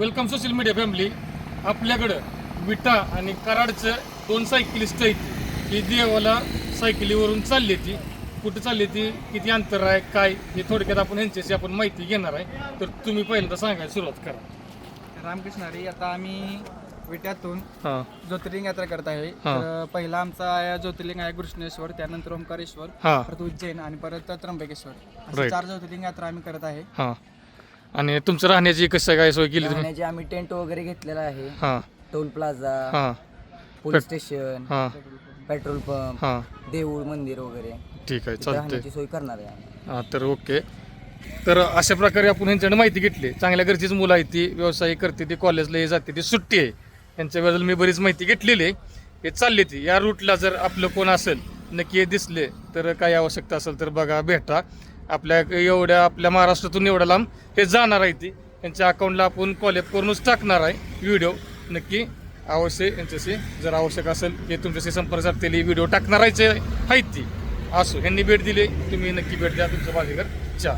Welcome social media family. आपल्याकडं विटा आणि कराडचं दोन सायकलिस्ट आहेत. ही देवाला सायकलीवरून चालली ती. कुठं चालली ती? किती अंतर आहे? काय? हे थोडक्यात आपण यांच्याशी आपण माहिती घेणार आहे. तर तुम्ही पहिल्यांदा सांगायला सुरुवात करा. रामकृष्ण हरी आता आम्ही विट्यातून ज्योतिर्लिंग यात्रा करत आहे. तर पहिला आमचा ज्योतिर्लिंग आहे कृष्णेश्वर त्यानंतर ओंकारेश्वर परत उज्जैन आणि परत त्र्यंबकेश्वर. चार ज्योतिर्लिंग यात्रा आम्ही करत आहे. आणि तुमचं राहण्याची कसं काय सोय केली तुम्ही? राहण्याची आम्ही टेंट वगैरे घेतलेला आहे. हां. टोल प्लाझा हां. पोलीस स्टेशन हां. पेट्रोल पंप हां. देऊळ मंदिर वगैरे. ठीक आहे तिथे चालतंय. राहण्याची सोय करणार आहे आम्ही. हां तर ओके. तर अशा प्रकारे आपण यांच्याकडे माहिती घेतली. चांगल्या घरचीच मुलं आहेत ती व्यवसाय करते ती कॉलेजला हे जाते ती सुट्टी आहे. यांच्याबद्दल मी बरीच माहिती घेतलेली आहे. हे चालली ती. या रूटला जर आपलं कोण असेल नक्की हे दिसले तर काही आवश्यकता असेल तर बघा भेटा. आपल्या एवढ्या आपल्या महाराष्ट्रातून एवढ्या लांब हे जाणार आहे ती. त्यांच्या अकाउंटला आपण कॉलेज करूनच टाकणार आहे व्हिडिओ नक्की अवश्य यांच्याशी जर आवश्यक असेल हे तुमच्याशी संपर्क साधतील ही व्हिडिओ टाकणार आहे ती. असो ह्यांनी भेट दिली तुम्ही नक्की भेट द्या तुमचं बाजीगर चा.